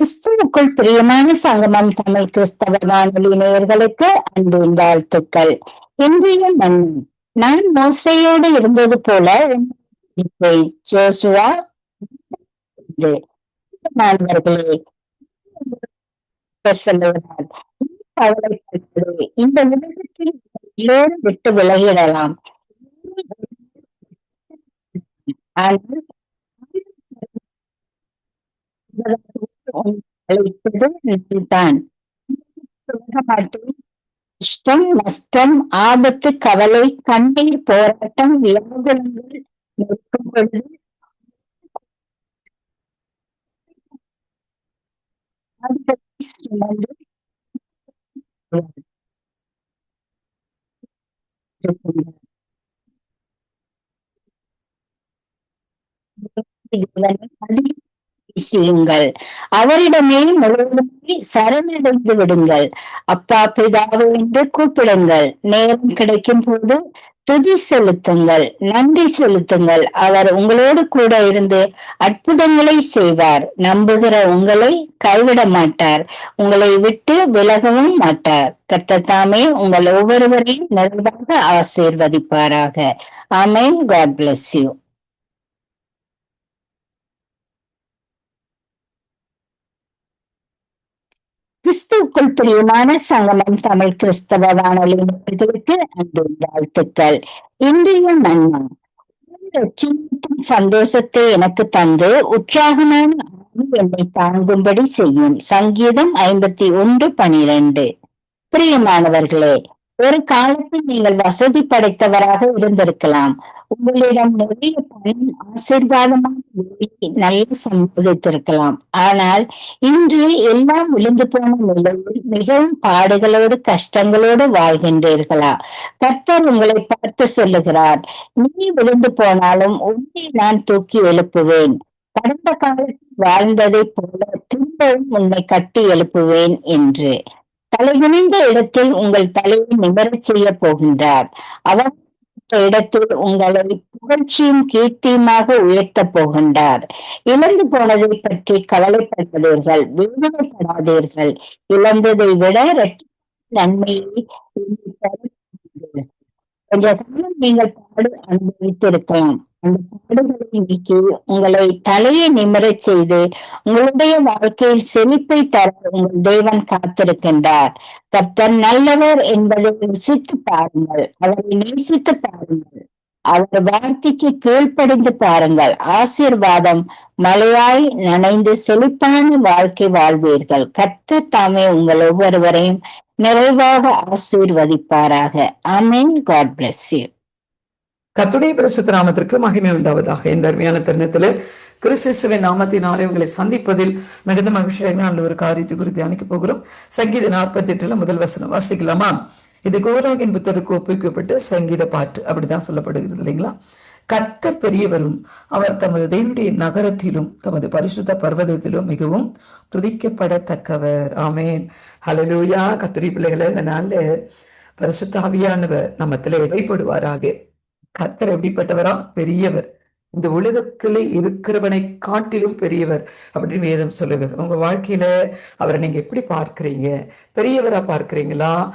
கிறிஸ்துவுக்குள் பிரியமான சங்கமம் தமிழ் கிறிஸ்தவ வானொலி நேயர்களுக்கு அன்பின் வாழ்த்துக்கள். இன்றைய மன்னன் நான் மோசையோடு இருந்தது போல ஜோசுவா மாணவர்களே சொல்லுகிறார். இந்த உலகத்தில் எல்லோரும் விட்டு விலகிடலாம். ஆனால் அழைப்பது நஷ்டம் ஆபத்து கவலை கண்ணீர் போராட்டம் வியாகுலங்கள் நிற்கும் பொழுது Thank you. செய்யுங்கள் அவரிடமே முழுவதுமே சரணடைந்து விடுங்கள். அப்பா பிதாவே என்று கூப்பிடுங்கள். நேரம் கிடைக்கும் போது துதி செலுத்துங்கள். நன்றி செலுத்துங்கள். அவர் உங்களோடு கூட இருந்து அற்புதங்களை செய்வார். நம்புகிற உங்களை கைவிட மாட்டார். உங்களை விட்டு விலகவும் மாட்டார். கத்தத்தாமே உங்கள் ஒவ்வொருவரையும் நிறைவாக ஆசீர்வதிப்பாராக. ஆமேன். காட் பிளஸ் யூ கிறிஸ்துவுக்குள் பிரியமான சங்கமம் தமிழ் கிறிஸ்தவ வானொலி நேயர்களுக்கு அன்பின் வாழ்த்துக்கள். இன்றைய மன்னா சந்தோஷத்தை எனக்கு தந்து உற்சாகமான என்னை தாங்கும்படி செய்யும் சங்கீதம் ஐம்பத்தி ஒன்று பனிரெண்டு. பிரியமானவர்களே ஒரு காலத்தில் நீங்கள் வசதி படைத்தவராக இருந்திருக்கலாம். உங்களிடம் நிறைய பணம் ஆசீர்வாதமான நல்ல சம்பாதித்திருக்கலாம் ஆனால் இன்று எல்லாம் விழுந்து போன நிலையில் மிகவும் பாடுகளோடு கஷ்டங்களோடு வாழ்கின்றீர்களா? கர்த்தர் உங்களை பார்த்து சொல்லுகிறார் நீ விழுந்து போனாலும் உன்னை நான் தூக்கி எழுப்புவேன். கடந்த காலத்தில் வாழ்ந்ததைப் போல திரும்பவும் உன்னை கட்டி எழுப்புவேன் என்று. தலைகுனிந்த இடத்தில் உங்கள் தலையை நிமிரச் செய்ய போகின்றார். அவர் இடத்தில் உங்களை புகழ்ச்சியும் கீர்த்தியுமாக உயர்த்தப் போகின்றார். இழந்து போனதை பற்றி கவலைப்படாதீர்கள் வேதனைப்படாதீர்கள். இழந்ததை விட நன்மையை என்ற காலம் நீங்கள் பாடு அனுபவித்திருக்கலாம். அந்த பாடுகளை நீக்கி உங்களை தலையை நிமிரச் செய்து உங்களுடைய வாழ்க்கையில் செழிப்பை தர உங்கள் தேவன் காத்திருக்கின்றார். கர்த்தர் நல்லவர் என்பதை ருசித்து பாருங்கள். அவரை நேசித்து பாருங்கள். அவர் வார்த்தைக்கு கீழ்ப்படிந்து பாருங்கள். ஆசீர்வாதம் மழையாய் நனைந்து செழிப்பான வாழ்க்கை வாழ்வீர்கள். கத்த தாமே உங்கள் ஒவ்வொருவரையும் நிறைவாக ஆசீர்வதிப்பாராக. அமீன் காட் பிளஸ் யூ கத்துடைய பிரசுத்த நாமத்திற்கு மகிமை உண்டாவதாக. இந்த அருமையான தருணத்துல கிறிஸ்துவின் நாமத்தினாலே உங்களை சந்திப்பதில் மிகுந்த மகிழ்ச்சியாக நல்ல ஒரு காரியத்தை குறித்து தியானிக்க போகிறோம். சங்கீத நாற்பத்தி எட்டுல முதல் வசனம் வாசிக்கலாமா? இது கோராகின் புத்தருக்கு ஒப்புவிக்கப்பட்ட சங்கீத பாட்டு அப்படிதான் சொல்லப்படுகிறது இல்லைங்களா? கர்த்தர் பெரியவரும் அவர் தமது தேவனுடைய நகரத்திலும் தமது பரிசுத்த பர்வதத்திலும் மிகவும் துதிக்கப்படத்தக்கவர். ஆமேன். ஹலலூயா கத்திரி பிள்ளைகளை இந்த நாள்ல நம்மத்துல ஆவியானவர் இடைப்படுவாராக. கர்த்தர் எப்படிப்பட்டவரா? பெரியவர். இந்த உலகத்தில் இருக்கிறவனை காட்டிலும் பெரியவர் அப்படின்னு வேதம் சொல்லுகிறது. உங்க வாழ்க்கையில அவரை நீங்க எப்படி பார்க்கிறீங்க? பெரியவரா பார்க்கிறீங்களா?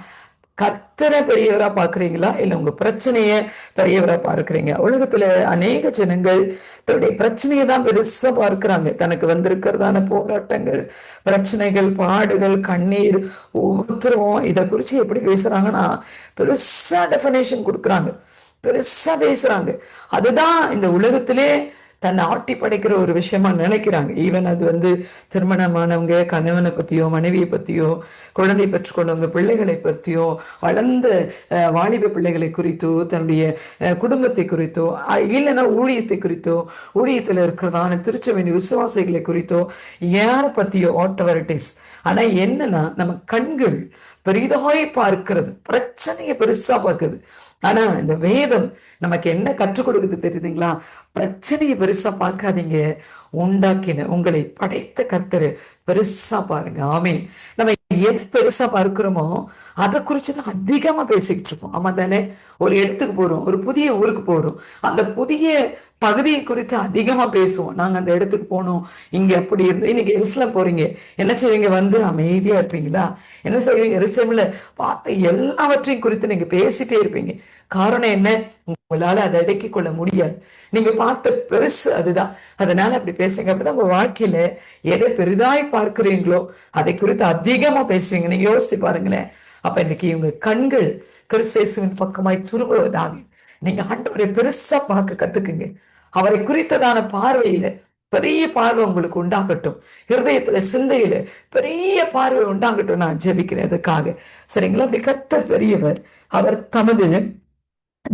கத்தரை பெரியவரா பார்க்குறீங்களா? இல்ல உங்க பிரச்சனைய பெரியவரா பார்க்குறீங்க? உலகத்துல அநேக ஜனங்கள் தன்னுடைய பிரச்சனையை தான் பெருசா பார்க்கிறாங்க. தனக்கு வந்திருக்கிறதான போராட்டங்கள் பிரச்சனைகள் பாடுகள் கண்ணீர் ஒவ்வொருத்தரும் இதை குறிச்சு எப்படி பேசுறாங்கன்னா பெருசா டெஃபனேஷன் கொடுக்குறாங்க. பெருசா பேசுறாங்க. அதுதான் இந்த உலகத்திலே தன்னை ஆட்டி படைக்கிற ஒரு விஷயமா நினைக்கிறாங்க. ஈவன் அது வந்து திருமணமானவங்க கணவனை பத்தியோ மனைவியை பத்தியோ குழந்தை பெற்றுக்கொண்டவங்க பிள்ளைகளை பற்றியோ வளர்ந்த வாலிப பிள்ளைகளை குறித்தோ தன்னுடைய குடும்பத்தை குறித்தோ இல்லைன்னா ஊழியத்தை குறித்தோ ஊழியத்தில் இருக்கிறதான திருச்சபையின் விசுவாசிகளை குறித்தோ யாரை பத்தியோ வாட் எவர் இட் இஸ் ஆனா என்னன்னா நம்ம கண்கள் பெரிதாய் பார்க்கிறது. பிரச்சனையை பெருசா பார்க்குது. ஆனா இந்த வேதம் நமக்கு என்ன கற்றுக் கொடுக்குது தெரியுதுங்களா? பிரச்சனையை பெருசா பார்க்காதீங்க. உண்டாக்கின உங்களை படைத்த கர்த்தர் பெருசா பாருங்க. ஆமீன். நம்ம எது பெருசா பார்க்கிறோமோ அதை குறிச்சு தான் அதிகமா பேசிக்கிட்டு இருப்போம் ஆமா தானே? ஒரு இடத்துக்கு போறோம் ஒரு புதிய ஊருக்கு போறோம். அந்த புதிய பகுதியை குறித்து அதிகமா பேசுவோம். நாங்க அந்த இடத்துக்கு போனோம். இங்க அப்படி இருந்து இன்னைக்கு எருசலம் போறீங்க. என்ன செய்வீங்க? வந்து அமைதியா இருப்பீங்களா? என்ன செய்வீங்க? எருசலம்ல பார்த்த எல்லாவற்றையும் குறித்து நீங்க பேசிட்டே இருப்பீங்க. காரணம் என்ன? உங்களால அதை அடக்கிக் கொள்ள முடியாது. நீங்க பார்த்த பெருசு அதுதான். அதனால அப்படி பேசுங்க. அப்படிதான் உங்க வாழ்க்கையில எதை பெரிதாய் பார்க்கிறீங்களோ அதை குறித்து அதிகமா பேசுவீங்க. நீங்க யோசித்து பாருங்களேன். அப்ப இன்னைக்கு இவங்க கண்கள் கிறிஸ்தேசுவின் பக்கமாய் துருவுவதாக நீங்க ஆண்டவரை பெருசா பார்க்க கத்துக்குங்க. அவரை குறித்ததான பார்வையில பெரிய பார்வை உங்களுக்கு உண்டாகட்டும். ஹிருதயத்துல சிந்தையில பெரிய பார்வை உண்டாகட்டும். நான் ஜெபிக்கிறேன் அதுக்காக. சரிங்களா? அப்படி கத்த பெரியவர். அவர் தமது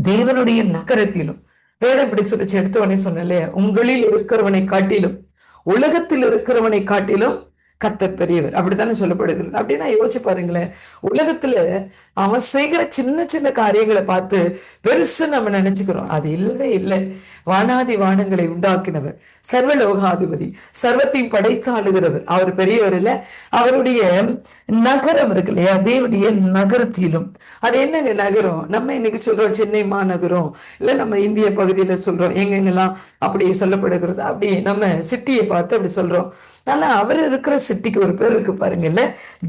தேவனுடைய நகரத்திலும் வேதம் இப்படி சொல்லி எடுத்தவனே சொன்னல உங்களில் இருக்கிறவனை காட்டிலும் உலகத்தில் இருக்கிறவனை காட்டிலும் கத்தர் பெரியவர். அப்படித்தானே சொல்லப்படுகிறது. அப்படின்னா யோசிச்சு பாருங்களேன் உலகத்துல அவன் செய்கிற சின்ன சின்ன காரியங்களை பார்த்து பெருசு நம்ம நினைச்சுக்கிறோம். அது இல்லவே இல்லை. வானாதி வானங்களை உண்டாக்கினவர் சர்வலோகாதிபதி சர்வத்தையும் படைத்து ஆளுகிறவர். அவர் பெரியவர் இல்ல அவருடைய நகரம் இருக்கு இல்லையா? தேவனுடைய நகரத்திலும். அது என்னங்க நகரம்? நம்ம இன்னைக்கு சொல்றோம் சென்னை மாநகரம். இல்ல நம்ம இந்திய பகுதியில சொல்றோம் எங்கெங்கெல்லாம் அப்படி சொல்லப்படுகிறது. அப்படி நம்ம சிட்டியை பார்த்து அப்படி சொல்றோம். ஆனா அவர் இருக்கிற சிட்டிக்கு ஒரு பேர் இருக்கு பாருங்கல்ல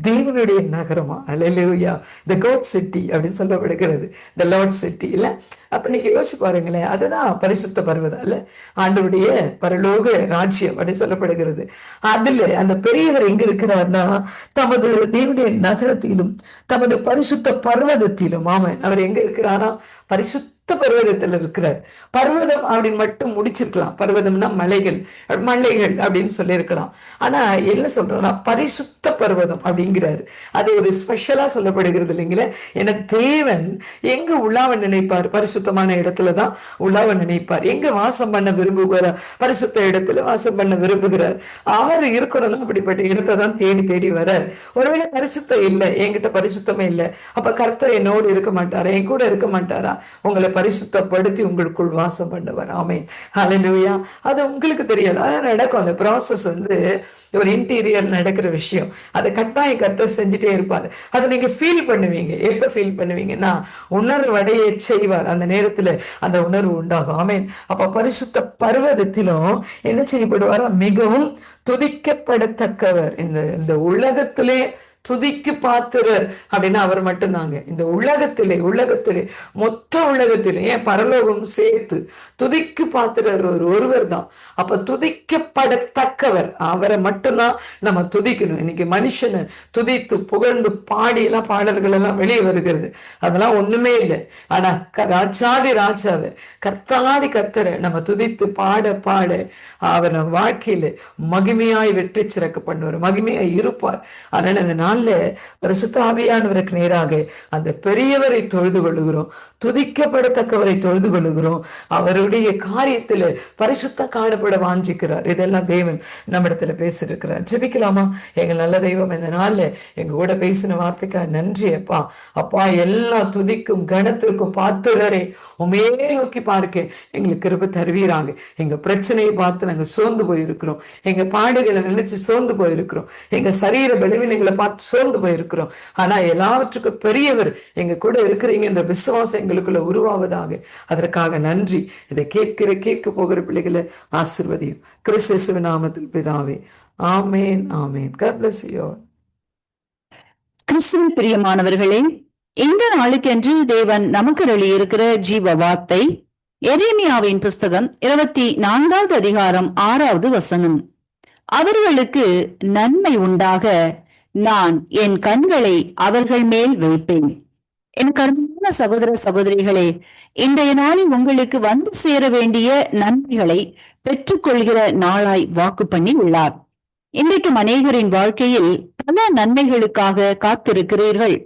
தேவனுடைய நகரமா? அல்லா த கோட் சிட்டி அப்படின்னு சொல்லப்படுகிறது. த லார்ட் சிட்டி இல்ல அப்ப நீங்க யோசிச்சு பாருங்களேன் அதுதான் பரிசுத்த பருவதம் இல்ல ஆண்டவருடைய பரலோக ராஜ்யம் அப்படின்னு சொல்லப்படுகிறது. அதுல அந்த பெரியவர் எங்க இருக்கிறார்னா தமது தேவனுடைய நகரத்திலும் தமது பரிசுத்த பர்வதத்திலும் ஆமன். அவர் எங்க இருக்கிறாரா? பரிசுத்த பர்வதத்துல இருக்கிறார். பர்வதம் அப்படின்னு மட்டும் முடிச்சிருக்கலாம். பர்வதம்னா மலைகள் மலைகள் அப்படின்னு சொல்லியிருக்கலாம். ஆனா என்ன சொல்றோம்னா பரிசுத்த பர்வதம் அப்படிங்கிறாரு. அது ஒரு ஸ்பெஷலா சொல்லப்படுகிறது இல்லைங்களே? என தேவன் எங்க உலாவ நினைப்பார்? பரிசுத்தமான இடத்துல தான் உலாவ நினைப்பார். எங்க வாசம் பண்ண விரும்புகிறார் பரிசுத்த இடத்துல வாசம் பண்ண விரும்புகிறார்? அவர் இருக்கணும்னா அப்படிப்பட்ட இடத்தை தான் தேடி தேடி வர ஒருவேளை பரிசுத்தம் இல்லை என்கிட்ட பரிசுத்தமே இல்லை. அப்ப கர்த்தர் என்னோடு இருக்க மாட்டாரா? என் கூட இருக்க மாட்டாரா? உங்களை பரிசுத்தப்படுத்தி உங்களுக்குள் வாசம் பண்ணுவார். ஆமேன். ஹalleluya அது உங்களுக்கு தெரியாது. அது நடக்கும். அந்த ப்ராசஸ் வந்து ஒரு இன்டீரியர் நடக்கிற விஷயம். அதை கட்டாயம் கத்த செஞ்சுட்டே இருப்பாரு. அதை நீங்க ஃபீல் பண்ணுவீங்க. எப்ப ஃபீல் பண்ணுவீங்கன்னா உணர்வு அடைய செய்வார். அந்த நேரத்துல அந்த உணர்வு உண்டாகும். ஆமேன். அப்ப பரிசுத்த பர்வதத்திலும் என்ன செய்யப்படுவாரா? மிகவும் துதிக்கப்படத்தக்கவர். இந்த இந்த உலகத்திலே துதிக்கு பாத்திரர் அப்படின்னா அவர் மட்டும்தாங்க. இந்த உலகத்திலே உலகத்திலே மொத்த உலகத்திலே ஏன் பரலோகம் சேர்த்து துதிக்கு பாத்திரர் ஒரு ஒருவர் தான். அப்ப துதிக்கப்படத்தக்கவர் அவரை மட்டும்தான் நம்ம துதிக்கணும். இன்னைக்கு மனுஷனை துதித்து புகழ்ந்து பாடி எல்லாம் பாடல்கள் எல்லாம் வெளியே வருகிறது. அதெல்லாம் ஒண்ணுமே இல்லை. ஆனா ராஜாதி ராஜாவை கர்த்தாதி கர்த்தரை நம்ம துதித்து பாட பாட அவர் வாழ்க்கையில மகிமையாய் வெற்றி சிறக்க பண்ணுவார். மகிமையாய் இருப்பார். அதனால இந்த நாள்ல பரிசுத்தாவியானவருக்கு நேராக அந்த பெரியவரை தொழுது கொள்ளுகிறோம். துதிக்கப்படத்தக்கவரை தொழுது கொள்ளுகிறோம். அவருடைய காரியத்துல பரிசுத்த காணப்பட வாஞ்சிக்கிறார். இதெல்லாம் தேவன் நம்ம இடத்துல பேசிருக்கிறார் ஜெபிக்கலாமா? எங்க நல்ல தெய்வம் இந்த நாள்ல எங்க கூட பேசின வார்த்தைக்காக நன்றி அப்பா. அப்பா எல்லா துதிக்கும் கணத்திற்கும் பாத்துறரே உமே நோக்கி பார்க்க எங்களுக்கு கிருப தருவீராங்க எங்க பிரச்சனையை பார்த்து நாங்க சோர்ந்து போயிருக்கிறோம். எங்க பாடுகளை நினைச்சு சோர்ந்து போயிருக்கிறோம். எங்க சரீர பலவீனங்களை பார்த்து சோர்ந்து போயிருக்கிறோம். ஆனா எல்லாவற்றுக்கும் பெரியவர் எங்க கூட இருக்கிறீங்க இந்த விசுவாசம் எங்களுக்குள்ள உருவாவதாக. அதற்காக நன்றி. இதை கேட்கிற கேட்க போகிற பிள்ளைகளை ஆசிர்வதியும். கிறிஸ்து நாமத்தில் பிதாவே. ஆமேன் ஆமேன். God கிறிஸ்துவின் பிரியமானவர்களே இந்த நாளுக்கென்று தேவன் நமக்கு இருக்கிற ஜீவ வார்த்தை எரேமியாவின் புஸ்தகம் இருபத்தி நான்காவது அதிகாரம் ஆறாவது வசனம். அவர்களுக்கு நன்மை உண்டாக நான் என் கண்களை அவர்கள் மேல் வைப்பேன். என் கருமையான சகோதர சகோதரிகளே இன்றைய நாளில் உங்களுக்கு வந்து சேர வேண்டிய நன்மைகளை பெற்றுக்கொள்கிற நாளாய் வாக்கு பண்ணி உள்ளார். இன்றைக்கு அநேகரின் வாழ்க்கையில் பல நன்மைகளுக்காக காத்திருக்கிறீர்கள்.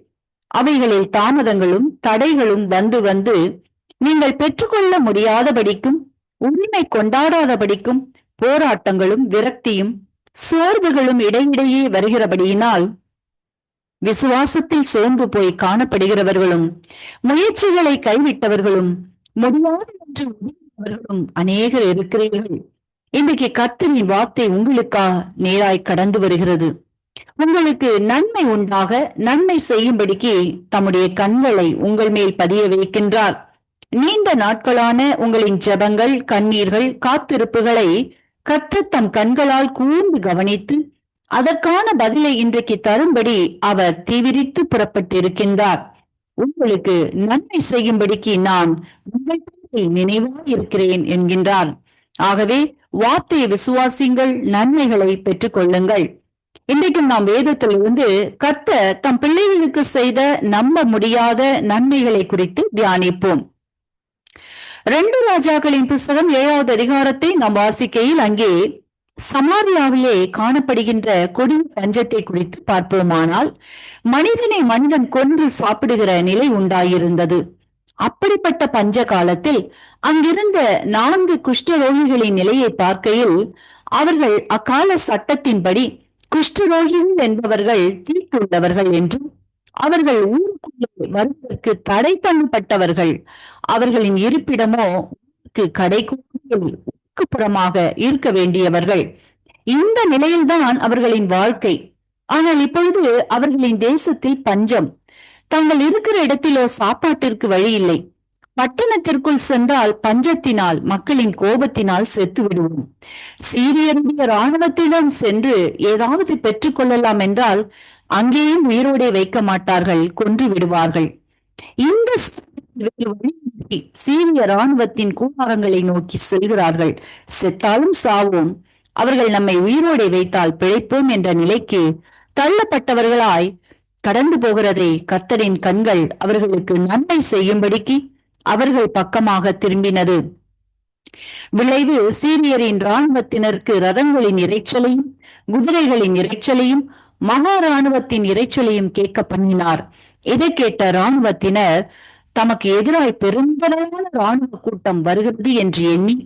அவைகளில் தாமதங்களும் தடைகளும் வந்து வந்து நீங்கள் பெற்றுக்கொள்ள முடியாதபடிக்கும் உரிமை கொண்டாடாதபடிக்கும் போராட்டங்களும் விரக்தியும் சோர்வுகளும் இடையிடையே வருகிறபடியினால் விசுவாசத்தில் சோர்ந்து போய் காணப்படுகிறவர்களும் முயற்சிகளை கைவிட்டவர்களும் முடியாது என்று உணர்ந்தவர்களும் அநேகர் இருக்கிறீர்கள். இன்றைக்கு கர்த்தரின் வார்த்தை உங்களுக்காக நேராய் கடந்து வருகிறது. உங்களுக்கு நன்மை உண்டாக நன்மை செய்யும்படிக்கு தம்முடைய கண்களை உங்கள் மேல் பதிய வைக்கின்றார். நீண்ட நாட்களான உங்களின் ஜெபங்கள் கண்ணீர்கள் காத்திருப்புகளை கர்த்தர் தம் கண்களால் கூர்ந்து கவனித்து அதற்கான பதிலை இன்றைக்கு தரும்படி அவர் தீவிரித்து புறப்பட்டிருக்கின்றார். உங்களுக்கு நன்மை செய்யும்படிக்கு நான் உங்கள் நினைவாக இருக்கிறேன் என்கின்றார். ஆகவே வார்த்தையை விசுவாசிங்கள் நன்மைகளை பெற்றுக் கொள்ளுங்கள் இன்றைக்கும் நாம் வேதத்தில் இருந்து கத்த தம் பிள்ளைகளுக்கு செய்த நம்ப முடியாத நன்மைகளை குறித்து தியானிப்போம். ரெண்டு ராஜாக்களின் புஸ்தகம் ஏழாவது அதிகாரத்தை நாம் வாசிக்கையில் அங்கே சமாரியாவிலே காணப்படுகின்ற கொடிய பஞ்சத்தை குறித்து பார்ப்போமானால் மனிதனை மனிதன் கொன்று சாப்பிடுகிற நிலை உண்டாயிருந்தது. அப்படிப்பட்ட பஞ்ச காலத்தில் அங்கிருந்த நான்கு குஷ்டரோகிகளின் நிலையை பார்க்கையில் அவர்கள் அக்கால சட்டத்தின்படி குஷ்டரோகிகள் என்பவர்கள் தீட்டுள்ளவர்கள் என்றும் அவர்கள் ஊருக்குள்ளே வருவதற்கு தடை பண்ணப்பட்டவர்கள் அவர்களின் இருப்பிடமோ கடைக்கு புறமாக இருக்க வேண்டியவர்கள். இந்த நிலையில்தான் அவர்களின் வாழ்க்கை. ஆனால் இப்பொழுது அவர்களின் தேசத்தில் பஞ்சம். தாங்கள் இருக்கிற இடத்திலோ சாப்பாட்டிற்கு வழி இல்லை. பட்டணத்திற்குள் சென்றால் பஞ்சத்தினால் மக்களின் கோபத்தினால் செத்து விடுவோம். சீரியருடைய ராணுவத்திடம் சென்று ஏதாவது பெற்றுக் கொள்ளலாம் என்றால் அங்கேயும் உயிரோடே வைக்க மாட்டார்கள் கொன்று விடுவார்கள். இந்த சீரிய ராணுவத்தின் கூடாரங்களை நோக்கி செல்கிறார்கள். செத்தாலும் சாவோம். அவர்கள் நம்மை உயிரோடே வைத்தால் பிழைப்போம் என்ற நிலைக்கு தள்ளப்பட்டவர்களாய் கடந்து போகிறதே கத்தரின் கண்கள். அவர்களுக்கு நன்மை செய்யும்படிக்கு அவர்கள் பக்கமாக திரும்பினது. விளைவு சீரியரின் ராணுவத்தினருக்கு ரதங்களின் இறைச்சலையும் குதிரைகளின் இறைச்சலையும் மகா ராணுவத்தின் இறைச்சொலியும் கேட்க பண்ணினார் இதை கேட்ட ராணுவத்தினர் தமக்கு எதிராய் பெருந்தளவான ராணுவ கூட்டம் வருகிறது என்று எண்ணி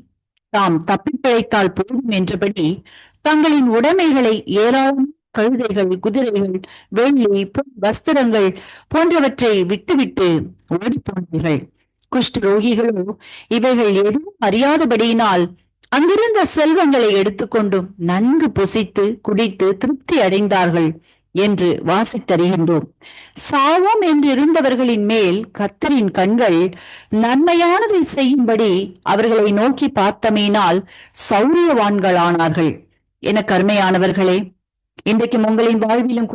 தாம் தப்பிப்பிழைத்தால் போதும் என்றபடி தங்களின் உடைமைகளை ஏராளம் கழுதைகள் குதிரைகள் வெள்ளி வஸ்திரங்கள் போன்றவற்றை விட்டுவிட்டு ஓடிப்போனார்கள். குஷ்டரோகிகளோ இவைகள் எதுவும் அறியாதபடியினால் அங்கிருந்த செல்வங்களை எடுத்துக்கொண்டும் நன்கு புசித்து குடித்து திருப்தி அடைந்தார்கள் என்று வாசித்தறிகின்றோம். சாவம் என்று இருந்தவர்களின் மேல் கத்தரின் கண்கள் நன்மையானதை செய்யும்படி அவர்களை நோக்கி பார்த்தமையினால் சௌரியவான்களானார்கள். என கருமையானவர்களே இன்றைக்கு உங்களின் வாழ்விலும்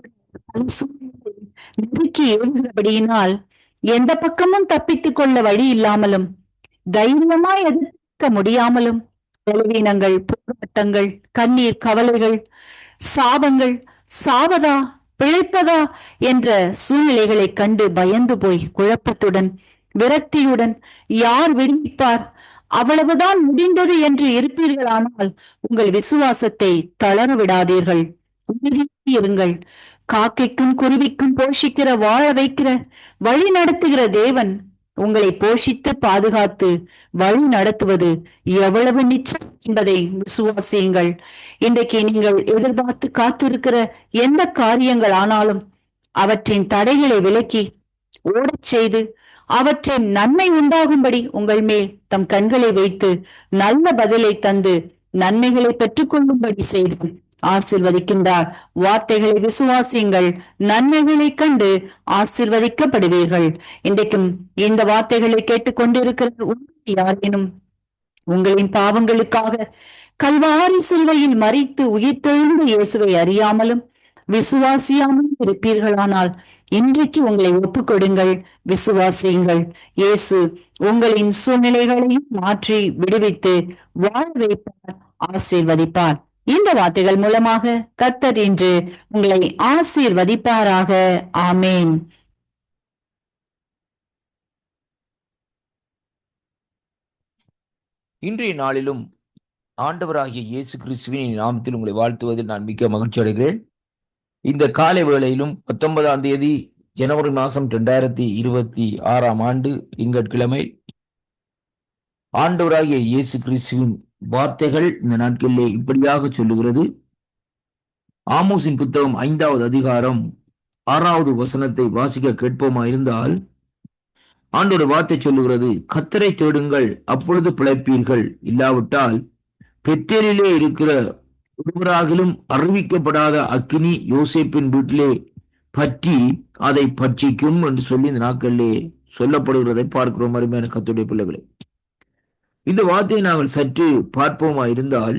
நெருக்கி ஏவுகிறபடியினால் எந்த பக்கமும் தப்பித்துக் கொள்ள வழி இல்லாமலும் தைரியமாய் எதிர்க்க முடியாமலும் பலவீனங்கள் போராட்டங்கள் கண்ணீர் கவலைகள் சாபங்கள் சாவதா பிழைப்பதா என்ற சூழ்நிலைகளை கண்டு பயந்து போய் குழப்பத்துடன் விரக்தியுடன் யார் விடுவிப்பார்? அவ்வளவுதான் முடிந்தது என்று இருப்பீர்களானால் உங்கள் விசுவாசத்தை தளர விடாதீர்கள். இருங்கள். காக்கைக்கும் குருவிக்கும் போஷிக்கிற வாழ வைக்கிற வழி நடத்துகிற தேவன் உங்களை போஷித்து பாதுகாத்து வழி நடத்துவது எவ்வளவு நிச்சயம் என்பதை விசுவாசியுங்கள். இன்றைக்கு நீங்கள் எதிர்பார்த்து காத்திருக்கிற எந்த காரியங்கள் ஆனாலும் அவற்றின் தடைகளை விலக்கி ஓடச் செய்து அவற்றின் நன்மை உண்டாகும்படி உங்கள் மேல் தம் கண்களை வைத்து நல்ல பதிலை தந்து நன்மைகளை பெற்றுக்கொள்ளும்படி செய்து ஆசிர்வதிக்கின்றார். வார்த்தைகளை விசுவாசியுங்கள். நன்மைகளை கண்டு ஆசிர்வதிக்கப்படுவீர்கள். இன்றைக்கும் இந்த வார்த்தைகளை கேட்டுக்கொண்டிருக்கிற யாரேனும் உங்களின் பாவங்களுக்காக கல்வாரி சிலுவையில் மறித்து உயிர்த்தெழுந்த இயேசுவை அறியாமலும் விசுவாசியாமலும் இருப்பீர்களானால் இன்றைக்கு உங்களை ஒப்புக்கொடுங்கள் விசுவாசியுங்கள். இயேசு உங்களின் சூழ்நிலைகளையும் மாற்றி விடுவித்து வாழ வைப்பார் ஆசீர்வதிப்பார். இந்த வார்த்தைகள் மூலமாக கத்தர் இன்று உங்களை ஆசீர்வதிப்பாராக. ஆமேன். இன்றைய நாளிலும் ஆண்டவராகிய இயேசு கிறிஸ்துவின் நாமத்தில் உங்களை வாழ்த்துவதில் நான் மிக்க மகிழ்ச்சி அடைகிறேன். இந்த காலை வேளையிலும் பத்தொன்பதாம் தேதி ஜனவரி மாதம் ரெண்டாயிரத்தி இருபத்தி ஆறாம் ஆண்டு திங்கட்கிழமை ஆண்டவராகிய இயேசு கிறிஸ்துவின் வார்த்தைகள் இந்த நாட்களிலே இப்படியாக சொல்லுகிறது. ஆமோஸின் புத்தகம் ஐந்தாவது அதிகாரம் ஆறாவது வசனத்தை வாசிக்க கேட்போமா இருந்தால் ஆண்டோட வார்த்தை சொல்லுகிறது கத்தரை தேடுங்கள் அப்பொழுது பிழைப்பீர்கள். இல்லாவிட்டால் பெத்தேரிலே இருக்கிற ஒருவராகிலும் அறிவிக்கப்படாத அக்கினி யோசேப்பின் வீட்டிலே பற்றி அதை பட்சிக்கும் என்று சொல்லி இந்த நாட்களிலே சொல்லப்படுகிறதை பார்க்கிறோம். அருமையான கத்துடைய பிள்ளைகளை. இந்த வார்த்தையை நாங்கள் சற்று பார்ப்போமா இருந்தால்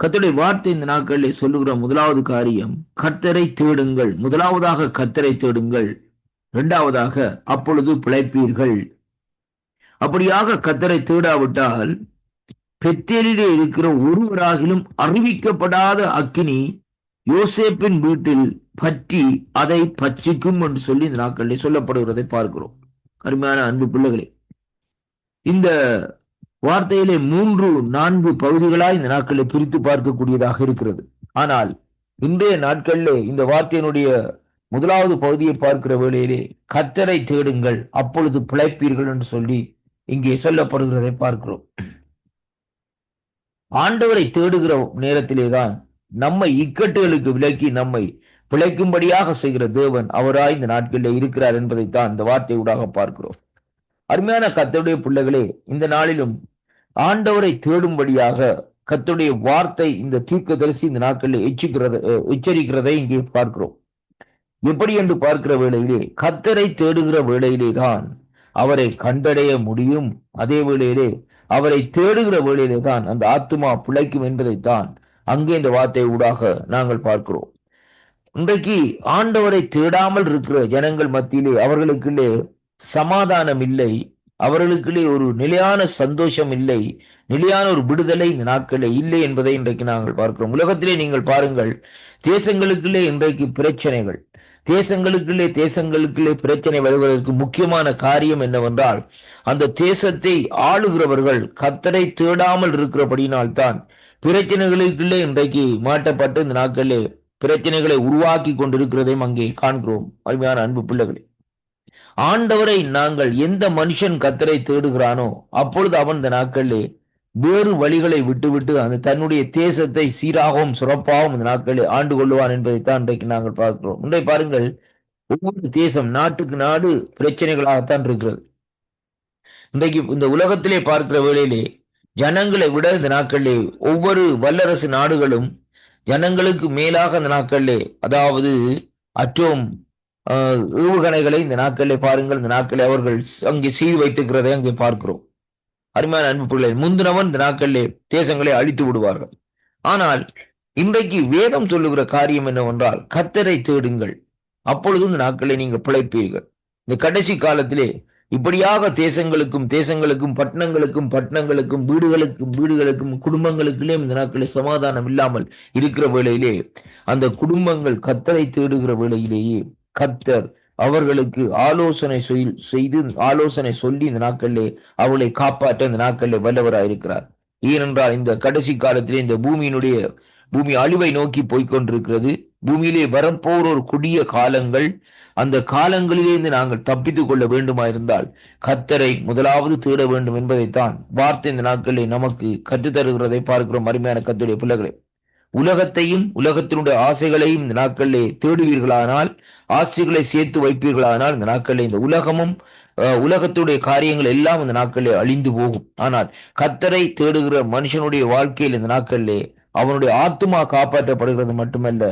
கர்த்தருடைய வார்த்தை இந்த நாட்களில் சொல்லுகிற முதலாவது காரியம் கர்த்தரை தேடுங்கள். முதலாவதாக கர்த்தரை தேடுங்கள். இரண்டாவதாக அப்பொழுது பிழைப்பீர்கள். அப்படியாக கத்தரை தேடாவிட்டால் பெத்தேலிலே இருக்கிற ஒருவராகிலும் அறிவிக்கப்படாத அக்கினி யோசேப்பின் வீட்டில் பற்றி அதை பச்சிக்கும் என்று சொல்லி இந்த நாட்களிலே சொல்லப்படுகிறதை பார்க்கிறோம். அருமையான அன்பு பிள்ளைகளே இந்த வார்த்தையிலே மூன்று நான்கு பகுதிகளாய் இந்த நாட்களை பிரித்து பார்க்கக்கூடியதாக இருக்கிறது. ஆனால் இன்றைய நாட்களிலே இந்த வார்த்தையினுடைய முதலாவது பகுதியை பார்க்கிற வேளையிலே கத்தரை தேடுங்கள் அப்பொழுது பிழைப்பீர்கள் என்று சொல்லி இங்கே சொல்லப்படுகிறதை பார்க்கிறோம். ஆண்டவரை தேடுகிற நேரத்திலே தான் நம்மை இக்கட்டுகளுக்கு விலக்கி நம்மை பிழைக்கும்படியாக செய்கிற தேவன் அவராய் இந்த நாட்களில் இருக்கிறார் என்பதைத்தான் இந்த வார்த்தை ஊடாக பார்க்கிறோம். அருமையான கத்தருடைய பிள்ளைகளே இந்த நாளிலும் ஆண்டவரை தேடும்படியாக கத்துடைய வார்த்தை இந்த தீர்க்க தரிசி இந்த நாட்களில் எச்சிக்கிறது எச்சரிக்கிறதை இங்கே பார்க்கிறோம். எப்படி என்று பார்க்கிற வேளையிலே கத்தரை தேடுகிற வேளையிலே தான் அவரை கண்டடைய முடியும். அதே வேளையிலே அவரை தேடுகிற வேளையிலே தான் அந்த ஆத்துமா பிழைக்கும் என்பதைத்தான் அங்கே இந்த வார்த்தை ஊடாக நாங்கள் பார்க்கிறோம். இன்றைக்கு ஆண்டவரை தேடாமல் இருக்கிற ஜனங்கள் மத்தியிலே அவர்களுக்குள்ளே சமாதானம் இல்லை. அவர்களுக்குள்ளே ஒரு நிலையான சந்தோஷம் இல்லை நிலையான ஒரு விடுதலை இந்த நாட்களில் இல்லை என்பதை இன்றைக்கு நாங்கள் பார்க்கிறோம். உலகத்திலே நீங்கள் பாருங்கள் தேசங்களுக்குள்ளே இன்றைக்கு பிரச்சனைகள் தேசங்களுக்குள்ளே தேசங்களுக்குள்ளே பிரச்சனை வருவதற்கு முக்கியமான காரியம் என்னவென்றால் அந்த தேசத்தை ஆளுகிறவர்கள் கத்தரை தேடாமல் இருக்கிறபடியினால் தான் பிரச்சனைகளுக்குள்ளே இன்றைக்கு மாட்டப்பட்டு இந்த நாட்களிலே பிரச்சனைகளை உருவாக்கி கொண்டிருக்கிறதையும் அங்கே காண்கிறோம். அருமையான அன்பு பிள்ளைகளே. ஆண்டவரை நாங்கள் எந்த மனுஷன் கத்தரை தேடுகிறானோ அப்பொழுது அவன் இந்த நாட்களிலே வேறு வழிகளை விட்டுவிட்டு அந்த தன்னுடைய தேசத்தை சீராகவும் சிறப்பாகவும் இந்த நாட்களில் ஆண்டு கொள்ளுவான் என்பதைத்தான் இன்றைக்கு நாங்கள் பார்க்கிறோம். இன்றை பாருங்கள் ஒவ்வொரு தேசம் நாட்டுக்கு நாடு பிரச்சனைகளாகத்தான் இருக்கிறது. இன்றைக்கு இந்த உலகத்திலே பார்க்கிற வேளையிலே ஜனங்களை விட இந்த நாட்களிலே ஒவ்வொரு வல்லரசு நாடுகளும் ஜனங்களுக்கு மேலாக இந்த நாட்களிலே அதாவது அற்றோம் ஏவுகணைகளை இந்த நாட்களிலே பாருங்கள். இந்த நாட்களை அவர்கள் அங்கே செய்து வைத்திருக்கிறதை அங்கே பார்க்கிறோம். அருமையான அன்பு பிள்ளை முந்தினவன் இந்த நாட்களிலே தேசங்களை அழித்து விடுவார்கள். ஆனால் இன்றைக்கு வேதம் சொல்லுகிற காரியம் என்னவென்றால் கத்தரை தேடுங்கள். அப்பொழுது இந்த நாட்களை நீங்கள் பிழைப்பீர்கள். இந்த கடைசி காலத்திலே இப்படியாக தேசங்களுக்கும் தேசங்களுக்கும் பட்டணங்களுக்கும் பட்டணங்களுக்கும் வீடுகளுக்கும் வீடுகளுக்கும் குடும்பங்களுக்குள்ளே இந்த நாட்களில் சமாதானம் இல்லாமல் இருக்கிற வேளையிலே அந்த குடும்பங்கள் கத்தரை தேடுகிற வேளையிலேயே கத்தர் அவர்களுக்கு ஆலோசனை செய்து ஆலோசனை சொல்லி இந்த நாட்களிலே அவளை காப்பாற்ற இந்த நாட்களிலே வல்லவராயிருக்கிறார் ஏனென்றால் இந்த கடைசி காலத்திலே இந்த பூமியினுடைய பூமி அழிவை நோக்கி போய்கொண்டிருக்கிறது பூமியிலே வரப்போற ஒரு கொடிய காலங்கள் அந்த காலங்களிலிருந்து நாங்கள் தப்பித்துக் கொள்ள வேண்டுமாயிருந்தால் கத்தரை முதலாவது தேட வேண்டும் என்பதைத்தான் வார்த்தை இந்த நாட்களில் நமக்கு கற்றுத்தருகிறதை பார்க்கிறோம். அருமையான கத்துடைய பிள்ளைகளை. உலகத்தையும் உலகத்தினுடைய ஆசைகளையும் இந்த நாட்களிலே தேடுவீர்களானால் ஆசைகளை சேர்த்து வைப்பீர்களானால் இந்த நாட்களில் இந்த உலகமும் உலகத்துடைய காரியங்கள் எல்லாம் இந்த நாட்களிலே அழிந்து போகும். ஆனால் கத்தரை தேடுகிற மனுஷனுடைய வாழ்க்கையில் இந்த நாட்களிலே அவனுடைய ஆத்துமா காப்பாற்றப்படுகிறது மட்டுமல்ல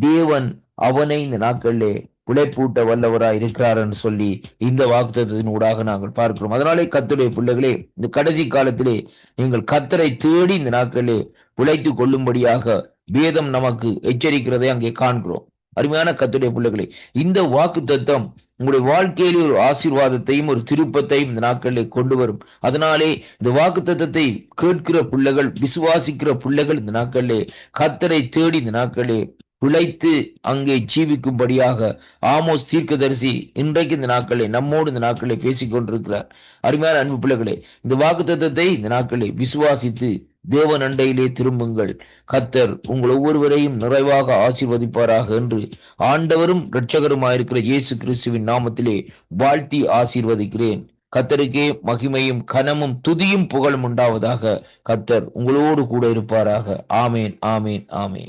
தேவன் அவனை இந்த நாட்களிலே பிழைப்பூட்ட வல்லவராய் இருக்கிறார் என்று சொல்லி இந்த வாக்குத்தத்தின் ஊடாக நாங்கள் பார்க்கிறோம். அதனாலே கத்தருடைய பிள்ளைகளே இந்த கடைசி காலத்திலே நீங்கள் கத்தரை தேடி இந்த நாட்களிலே பிழைத்து கொள்ளும்படியாக வேதம் நமக்கு எச்சரிக்கிறதை அங்கே காண்கிறோம். அருமையான கத்துடைய பிள்ளைகளே இந்த வாக்கு தத்துவம் உங்களுடைய வாழ்க்கையிலே ஒரு ஆசீர்வாதத்தையும் ஒரு திருப்பத்தையும் இந்த நாட்களிலே கொண்டு வரும் அதனாலே இந்த வாக்கு தத்துவத்தை கேட்கிற பிள்ளைகள் விசுவாசிக்கிற பிள்ளைகள் இந்த நாட்களிலே கத்தரை தேடி இந்த நாட்களிலே உழைத்து அங்கே ஜீவிக்கும்படியாக ஆமோஸ் தீர்க்கதரிசி இன்றைக்கு இந்த நாட்களை நம்மோடு இந்த நாட்களை பேசிக் கொண்டிருக்கிறார். அருமையான அன்பு பிள்ளைகளே இந்த வாக்கு தத்துவத்தை இந்த நாட்களை விசுவாசித்து தேவன் அண்டையிலே திரும்புங்கள். கத்தர் உங்கள் ஒவ்வொருவரையும் நிறைவாக ஆசீர்வதிப்பாராக என்று ஆண்டவரும் இரட்சகருமாயிருக்கிற இயேசு கிறிஸ்துவின் நாமத்திலே வாழ்த்தி ஆசீர்வதிக்கிறேன். கத்தருக்கே மகிமையும் கனமும் துதியும் புகழும் உண்டாவதாக கத்தர் உங்களோடு கூட இருப்பாராக. ஆமேன் ஆமேன் ஆமேன்.